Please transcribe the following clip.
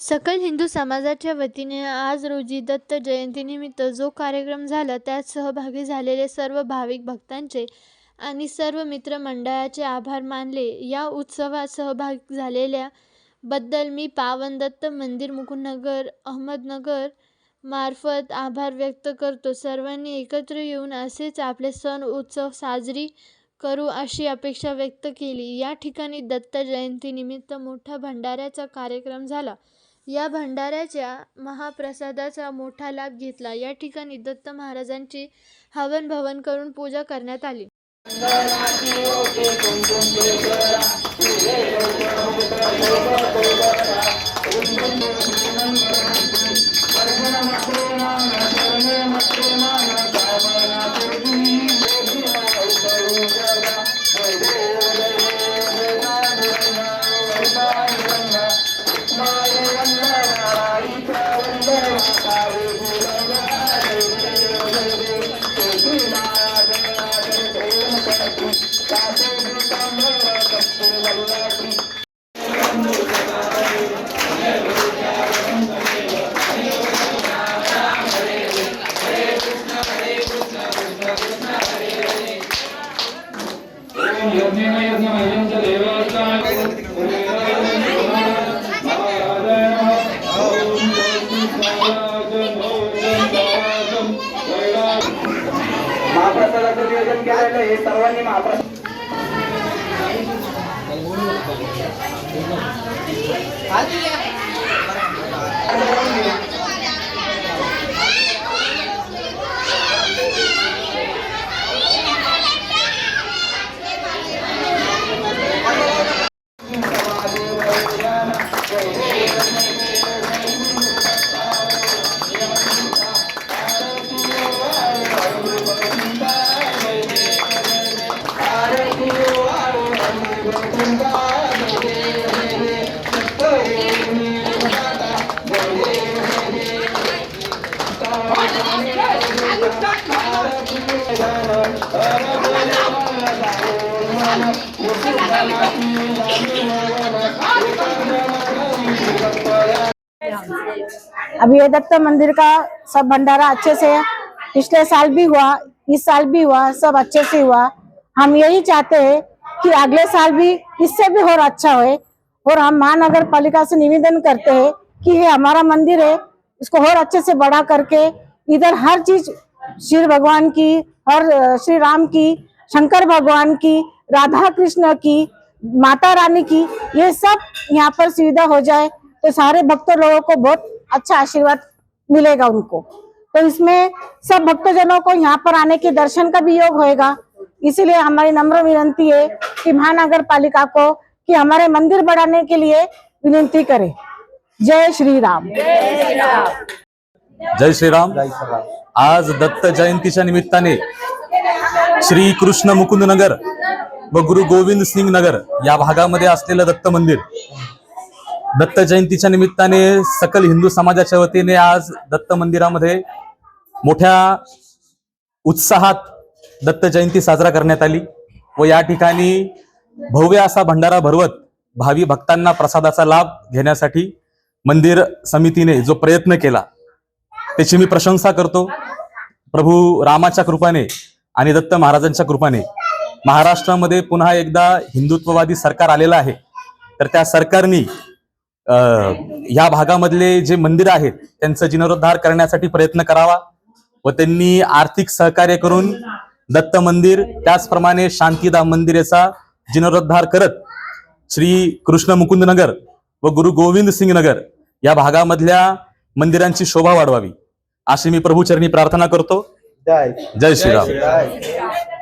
सकल हिंदू समाजाच्या वतीने आज रोजी दत्त जयंतीनिमित्त जो कार्यक्रम झाला त्यात सहभागी झालेले सर्व भाविक भक्तांचे आणि सर्व मित्रमंडळाचे आभार मानले. या उत्सवात सहभागी झालेल्या बद्दल मी पावन दत्त मंदिर मुकुंदनगर अहमदनगर मार्फत आभार व्यक्त करतो. सर्वांनी एकत्र येऊन असेच आपले सण उत्सव साजरी करू अशी अपेक्षा व्यक्त केली. या ठिकाणी दत्त जयंतीनिमित्त मोठा भंडाऱ्याचा कार्यक्रम झाला. या भंडाऱ्याच्या महाप्रसादाचा मोठा लाभ घेतला. या ठिकाणी दत्त महाराजांची हवन भवन करून पूजा करण्यात आली. महाप्रसादाचं नियोजन केलेलं हे सर्वांनी महाप्रसाद அது अभी ये दत्त मंदिर का सब भंडारा अच्छे से पिछले साल भी हुआ, इस साल भी हुआ, सब अच्छे से हुआ। हम यही चाहते हैं कि अगले साल भी इससे भी और अच्छा होए। और हम महानगर पालिका से निवेदन करते हैं कि ये हमारा मंदिर है इसको और अच्छे से बड़ा करके इधर हर चीज़ श्री भगवान की अ, श्री राम की शंकर भगवान की राधा कृष्ण की माता रानी की ये सब यहाँ पर सुविधा हो जाए तो सारे भक्त लोगों को बहुत अच्छा आशीर्वाद मिलेगा उनको। तो इसमें सब भक्तजनों को यहाँ पर आने के दर्शन का भी योग होएगा। इसीलिए हमारी नम्र विनंती है कि महानगर पालिका को कि हमारे मंदिर बढ़ाने के लिए विनंती करे। जय श्री राम। जय श्रीराम आज दत्त जयंतीच्या निमित्ताने श्री कृष्ण मुकुंद नगर व गुरु गोविंद सिंग नगर या भागामध्ये असलेलं दत्त मंदिर. दत्त जयंतीच्या निमित्ताने सकल हिंदू समाजाच्या वतीने आज दत्त मंदिरामध्ये मोठ्या उत्साहात दत्त जयंती साजरा करण्यात आली. व या ठिकाणी भव्य असा भंडारा भरवत भावी भक्तांना प्रसादाचा लाभ घेण्यासाठी मंदिर समितीने जो प्रयत्न केला त्याची मी प्रशंसा करतो. प्रभू रामाच्या कृपाने आणि दत्त महाराजांच्या कृपाने महाराष्ट्रामध्ये पुन्हा एकदा हिंदुत्ववादी सरकार आलेलं आहे. तर त्या सरकारनी या ह्या भागामधले जे मंदिर आहेत त्यांचा जीर्णोद्धार करण्यासाठी प्रयत्न करावा व त्यांनी आर्थिक सहकार्य करून दत्त मंदिर त्याचप्रमाणे शांतीधाम मंदिर याचा जीर्णोद्धार करत श्री कृष्ण मुकुंद नगर व गुरु गोविंद सिंग नगर या भागामधल्या मंदिरांची शोभा वाढवावी. अशी मी प्रभूचरणी प्रार्थना करतो. जय जय श्रीराम जय